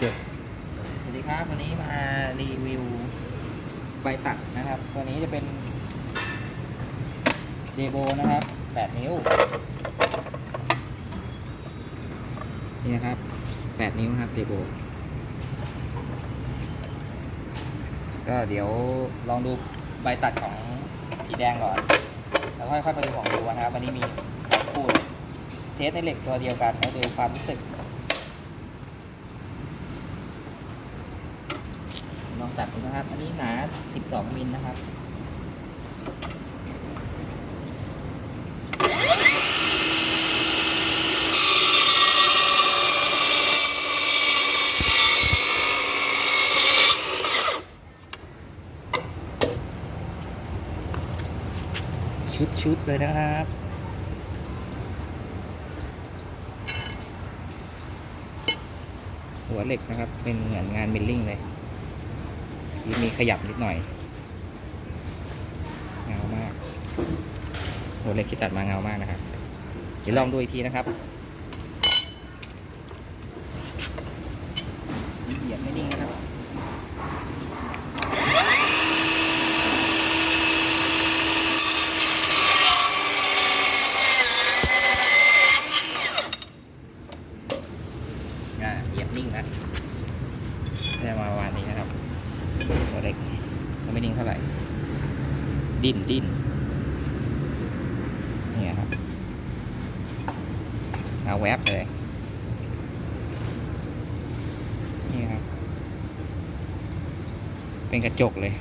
เชื่อสวัสดีครับ วันนี้มารีวิวใบตัดนะครับ ตัวนี้จะเป็นเดโบนะครับ 8 นิ้ว นี่นะครับ 8 นิ้วครับเดโบก็เดี๋ยวลองดูใบตัดของสีแดงก่อน แล้วค่อยๆมาดูของดูนะครับ วันนี้มีคู่เลยเทสในเหล็กตัวเดียวกันแล้วดูความรู้สึก ลอง ตัดดูนะครับ อันนี้หนา 12 มิลนะครับชุดๆเลยนะครับหัวเหล็กนะครับ เป็นเหมือนงานมิลลิ่งเลย ที่มีขยับนิดหน่อยเงามากหัวเล็กที่ตัดมาเงามากนะครับ เดี๋ยวลองดูอีกทีนะครับเหยียบไม่นิ่งนะครับอ่าเหยียบนิ่งนะได้มาวานนี้นะครับ ตัวเล็กก็ไม่นิ่งเท่าไหร่ ดิ้นดิ้นนี่ครับเอาแวบเลย นี่ครับ เป็นกระจกเลย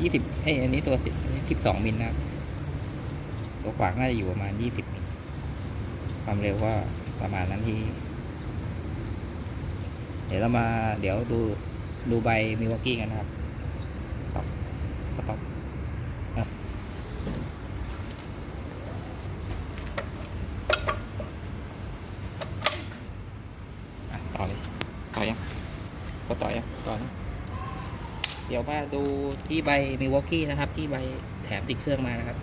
ยี่สิบเอ้ยอันนี้ตัวสิบสิบสองมิลนะครับ ตัวขวางน่าจะอยู่ประมาณยี่สิบความเร็วก็ประมาณนั้นที่ เดี๋ยวเรามาเดี๋ยวดูดูใบมิวกี้กันนะครับสต็อปสต็อปอะอะต่อเลยต่อยังก็ต่อยังต่อนะเดี๋ยวมาดูที่ใบมิวอกกี้นะครับ ที่ใบแถมติดเครื่องมานะครับ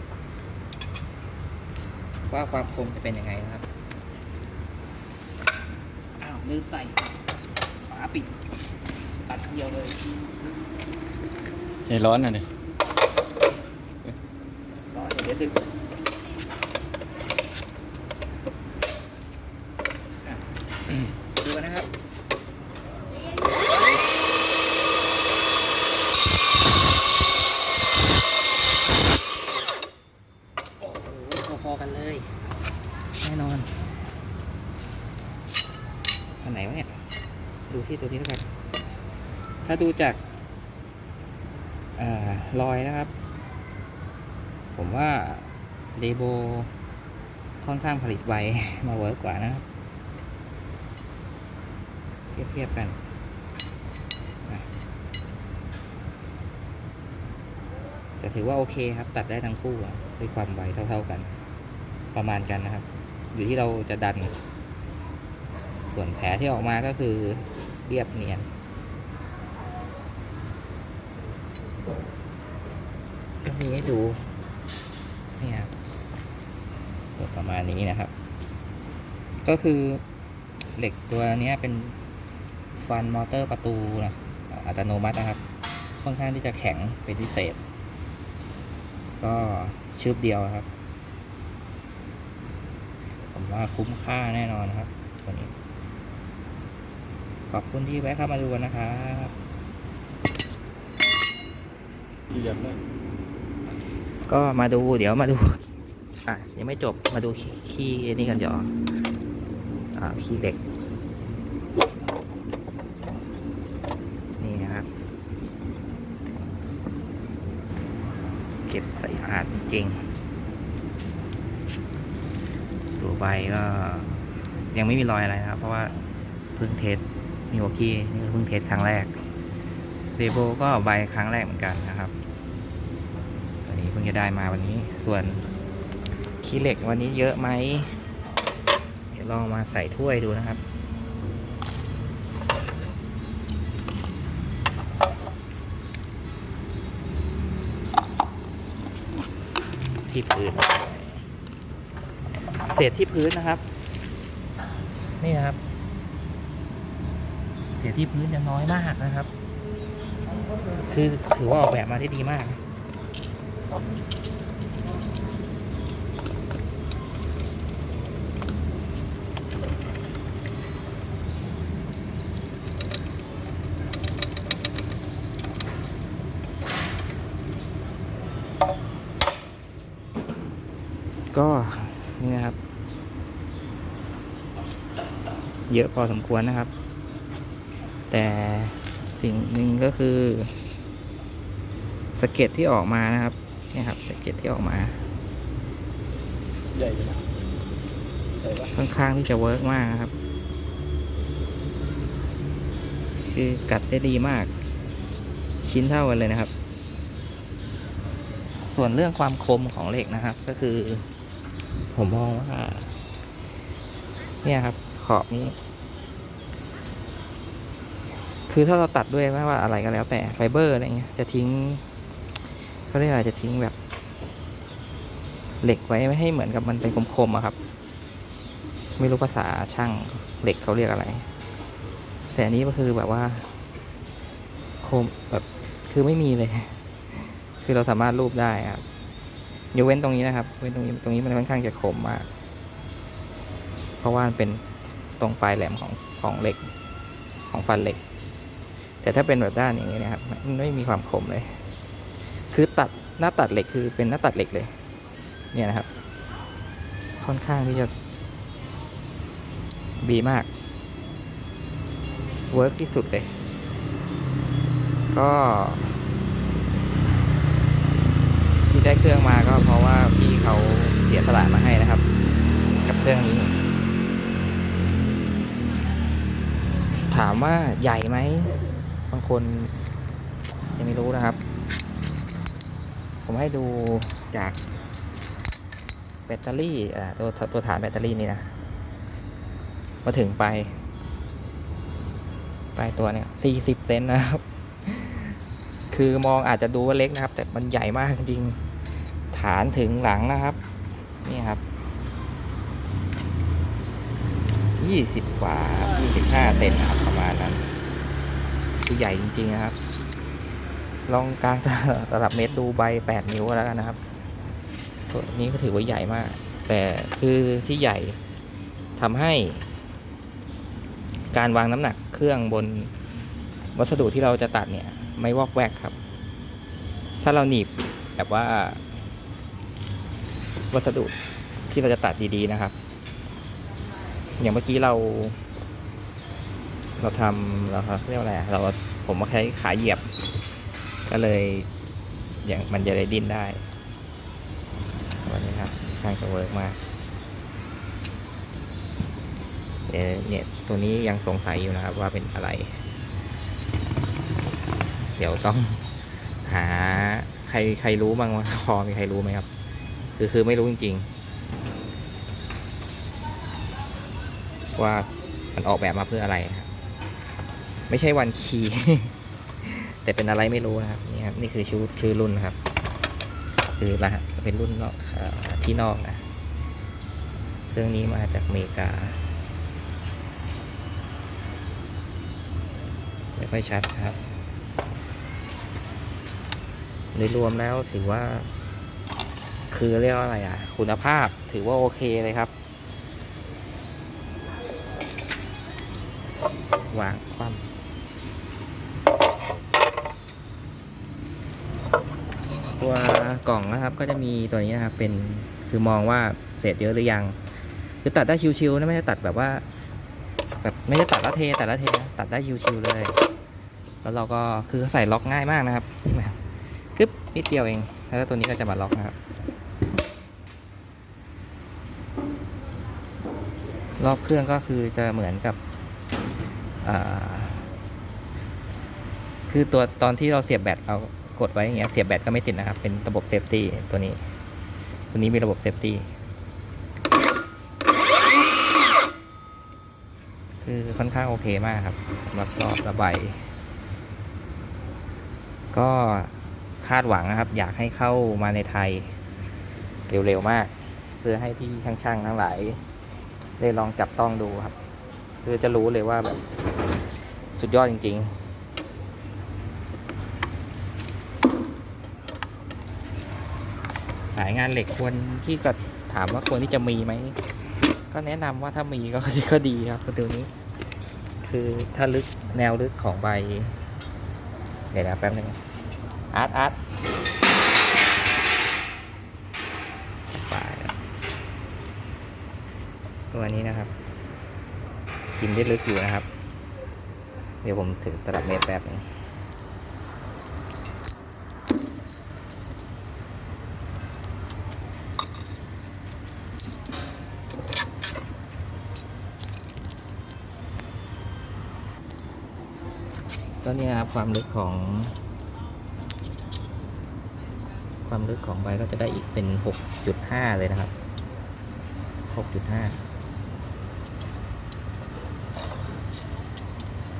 ว่าความคมจะเป็นยังไงนะครับ อ้าวลืมใส่ฝาปิด ตัดเดียวเลยใจร้อนอะเนี่ยรอเดี๋ยวดึงอะดูกันนะครับ โอ้โหพอๆกันเลย แน่นอน อันไหนวะเนี่ย ดูที่ตัวนี้แล้วกัน ถ้าดูจากอรอยนะครับ ผมว่าเดโบค่อนข้างผลิตไวมาเวิร์กกว่านะครับ เทียบเทียบกันแต่ถือว่าโอเคครับ ตัดได้ทั้งคู่ด้วยความไวเท่า ๆกัน ประมาณกันนะครับ อยู่ที่เราจะดัน ส่วนแผลที่ออกมาก็คือเรียบเนียนก็มีให้ดูนี่ครับประมาณนี้นะครับ ก็คือเหล็กตัวนี้เป็นฟันมอเตอร์ประตูนะอัตโนมัตินะครับ ค่อนข้างที่จะแข็งเป็นพิเศษ ก็ชืบเดียวครับ ผมว่าคุ้มค่าแน่นอนครับตัวนี้ ขอบคุณที่แวะเข้ามาดูกันนะครับเหยียบเลยก็มาดูเดี๋ยวมาดู อะยังไม่จบมาดูขี้ขี้นี่กันเดี๋ยวอ่าขี้เหล็ก นี่นะครับ เก็บใส่อาดจริงๆตัวใบก็ ยังไม่มีรอยอะไรนะครับ เพราะว่าเพิ่งเทส มิวกี้นี่เพิ่งเทสครั้งแรกเรโบก็ใบครั้งแรกเหมือนกันนะครับวันนี้เพิ่งจะได้มาวันนี้ ส่วนขี้เหล็กวันนี้เยอะไหมเดี๋ยวลองมาใส่ถ้วยดูนะครับที่พื้นเศษที่พื้นนะครับ นี่นะครับ สียที่พื้นจะน้อยมากนะครับ คือถือว่าออกแบบมาได้ดีมาก ก็นี่นะครับ เยอะพอสมควรนะครับ แต่สิ่งหนึ่งก็คือสะเก็ดที่ออกมานะครับนี่ครับสะเก็ดที่ออกมา ใหญ่เลยนะใหญ่ปะค่อนข้างที่จะเวิร์กมากนะครับ คือกัดได้ดีมาก ชิ้นเท่ากันเลยนะครับ ส่วนเรื่องความคมของเหล็กนะครับ ก็คือ ผมมองว่า เนี่ยครับ ขอบนี้ คือถ้าเราตัดด้วยไม่ว่าอะไรก็แล้วแต่ไฟเบอร์อะไรเงี้ยจะทิ้งเขาเรียกอะไรจะทิ้งแบบ เหล็กไว้ไม่ให้เหมือนกับมันเป็นคมๆอะครับ ไม่รู้ภาษาช่างเหล็กเขาเรียกอะไร แต่อันนี้ก็คือแบบว่า คมแบบคือไม่มีเลย คือเราสามารถรูปได้ครับยกเว้นตรงนี้นะครับ เว้นตรงนี้ตรงนี้มันค่อนข้างจะคมมาก เพราะว่ามันเป็นตรงปลายแหลมของของเหล็กของฟันเหล็ก แต่ถ้าเป็นแบบด้านอย่างนี้นะครับมันไม่มีความคมเลย คือตัดหน้าตัดเหล็กคือเป็นหน้าตัดเหล็กเลย เนี่ยนะครับ ค่อนข้างที่จะดีมากเวิร์กที่สุดเลย ก็ที่ได้เครื่องมาก็เพราะว่าพี่เขาเสียสละมาให้นะครับ กับเครื่องนี้ ถามว่าใหญ่ไหม คนยังไม่รู้นะครับ ผมให้ดูจากแบตเตอรี่อ่าตัวตัวฐานแบตเตอรี่นี่นะ มาถึงไปลายปลายตัวเนี่ยสี่สิบเซนนะครับ คือมองอาจจะดูว่าเล็กนะครับ แต่มันใหญ่มากจริง ฐานถึงหลังนะครับ นี่ครับยี่สิบกว่ายี่สิบห้าเซนครับประมาณนั้น คือใหญ่จริงๆนะครับ ลองกลางตลับเมตรดูใบแปดนิ้วแล้วกันนะครับตัวนี้ก็ถือว่าใหญ่มาก แต่คือที่ใหญ่ทำให้ การวางน้ำหนักเครื่องบนวัสดุที่เราจะตัดเนี่ย ไม่วอกแวกครับ ถ้าเราหนีบแบบว่า วัสดุที่เราจะตัดดีๆนะครับ อย่างเมื่อกี้เรา เราทำเราเรียกว่าอะไรเราผมมาใช้ขาเหยียบ ก็เลยอย่างมันจะได้ดิ้นได้วันนี้ครับช่างจะเวิร์กมากเอ่อเนี่ยตัวนี้ยังสงสัยอยู่นะครับว่าเป็นอะไร เดี๋ยวต้องหาใครใครรู้บ้างว่าคอมีใครรู้ไหมครับ คือคือไม่รู้จริง ๆ ว่ามันออกแบบมาเพื่ออะไรครับ ไม่ใช่วันคีแต่เป็นอะไรไม่รู้นะครับนี่ครับนี่คือชื่อชื่อรุ่นนะครับ คือรหัสเป็นรุ่นนอกที่นอกนะเครื่องนี้มาจากอเมริกาไม่ค่อยชัดครับโดยรวมแล้วถือว่า คือเรียกว่าอะไรอะ คุณภาพถือว่าโอเคเลยครับวางความ ตัวกล่องนะครับ ก็จะมีตัวนี้นะครับ เป็นคือมองว่าเสร็จเยอะหรือยัง คือตัดได้ชิวๆนะไม่ได้ตัดแบบว่า แบบไม่ได้ตัดละเทตัดละเทนะตัดได้ชิวๆเลย แล้วเราก็คือใส่ล็อกง่ายมากนะครับกึ๊บนิดเดียวเอง แล้วตัวนี้ก็จะมาล็อกนะครับรอบเครื่องก็คือจะเหมือนกับคือตัวตอนที่เราเสียบแบตเรา กดไว้อย่างเงี้ยเสียบแบตก็ไม่ติดนะครับ เป็นระบบเซฟตี้ตัวนี้ ตัวนี้มีระบบเซฟตี้คือค่อนข้างโอเคมากครับสำหรับรอบระบายก็คาดหวังนะครับ อยากให้เข้ามาในไทยเร็วๆมาก เพื่อให้พี่ช่างๆทั้งหลาย ได้ลองจับต้องดูครับ คือจะรู้เลยว่าแบบสุดยอดจริง ๆ สายงานเหล็กควรที่จะถามว่าควรที่จะมีไหม ก็แนะนำว่าถ้ามีก็ก็ดีครับตัวนี้ คือถ้าลึกแนวลึกของใบ เดี๋ยวนะแป๊บนึงอาร์ตอาร์ตฝายตัวนี้นะครับ กินได้ลึกอยู่นะครับ เดี๋ยวผมถือตลับเมตรแป๊บนึง ก็เนี่ยนะครับความลึกของ ความลึกของใบก็จะได้อีกเป็น 6.5 เลยนะครับ 6.5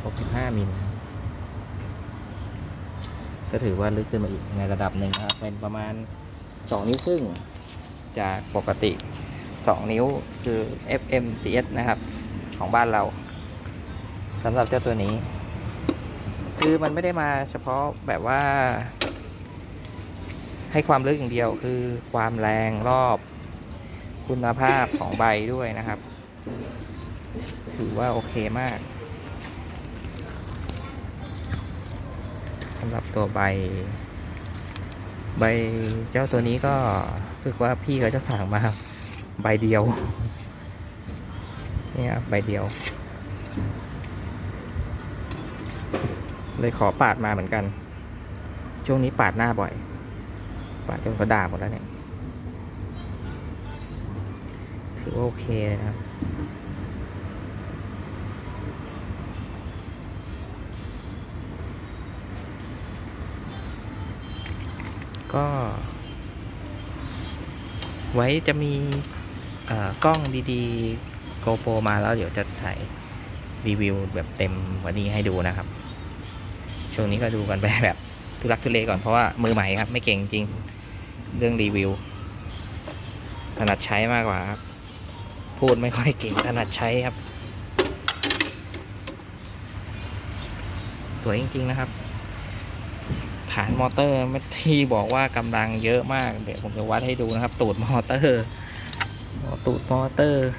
65 มิลก็ถือว่าลึกขึ้นมาอีกในระดับหนึ่งนะครับ เป็นประมาณ 2 นิ้วครึ่ง จากปกติ 2 นิ้วคือ FMCS นะครับ ของบ้านเราสำหรับเจ้าตัวนี้ คือมันไม่ได้มาเฉพาะแบบว่า ให้ความลึกอย่างเดียวคือความแรงรอบคุณภาพของใบด้วยนะครับ ถือว่าโอเคมากสำหรับตัวใบ ใบเจ้าตัวนี้ก็รู้สึกว่าพี่เขาจะสั่งมาใบเดียว เนี่ยใบเดียว เลยขอปาดมาเหมือนกัน ช่วงนี้ปาดหน้าบ่อย ปาดจนเขาด่าหมดแล้วเนี่ย ถือว่าโอเคนะครับก็ ไว้จะมีกล้องดีๆ GoPro มาแล้วเดี๋ยวจะถ่ายรีวิวแบบเต็มวันนี้ให้ดูนะครับ ช่วงนี้ก็ดูกันไปแบบทุลักทุเลก่อนเพราะว่ามือใหม่ครับ ไม่เก่งจริงเรื่องรีวิวถนัดใช้มากกว่าครับ พูดไม่ค่อยเก่งถนัดใช้ครับสวยจริง ๆ นะครับ ฐานมอเตอร์ที่บอกว่ากำลังเยอะมาก เดี๋ยวผมจะวัดให้ดูนะครับ ตูดมอเตอร์ตูดมอเตอร์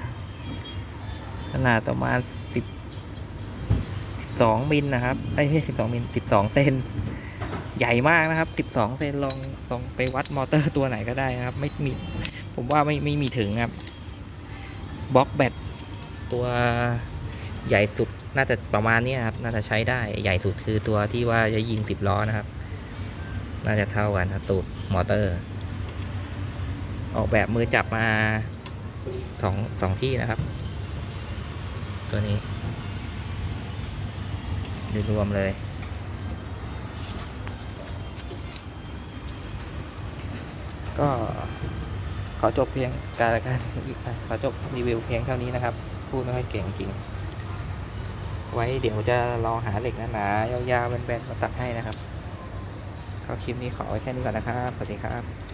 ขนาดประมาณสิบ สิบสองมิลนะครับไอ้ไม่สิบสองมิลสิบสองเซนใหญ่มากนะครับสิบสองเซนลองลองไปวัดมอเตอร์ตัวไหนก็ได้นะครับ ไม่มีผมว่าไม่ไม่มีถึงครับบล็อกแบตตัวใหญ่สุดน่าจะประมาณนี้ครับ น่าจะใช้ได้ใหญ่สุดคือตัวที่ว่าจะยิงสิบล้อนะครับ น่าจะเท่ากันครับตูดมอเตอร์ ออกแบบมือจับมาสองสองที่นะครับ ตัวนี้ ดูรวมเลย ก็ขอจบเพียงการการขอจบรีวิวเพียงเท่านี้นะครับ พูดไม่ค่อยเก่งจริง ไว้เดี๋ยวจะลองหาเหล็กหนาๆยาวๆแบนๆมาตัดให้นะครับก็คลิปนี้ขอไว้แค่นี้ก่อนนะครับ สวัสดีครับ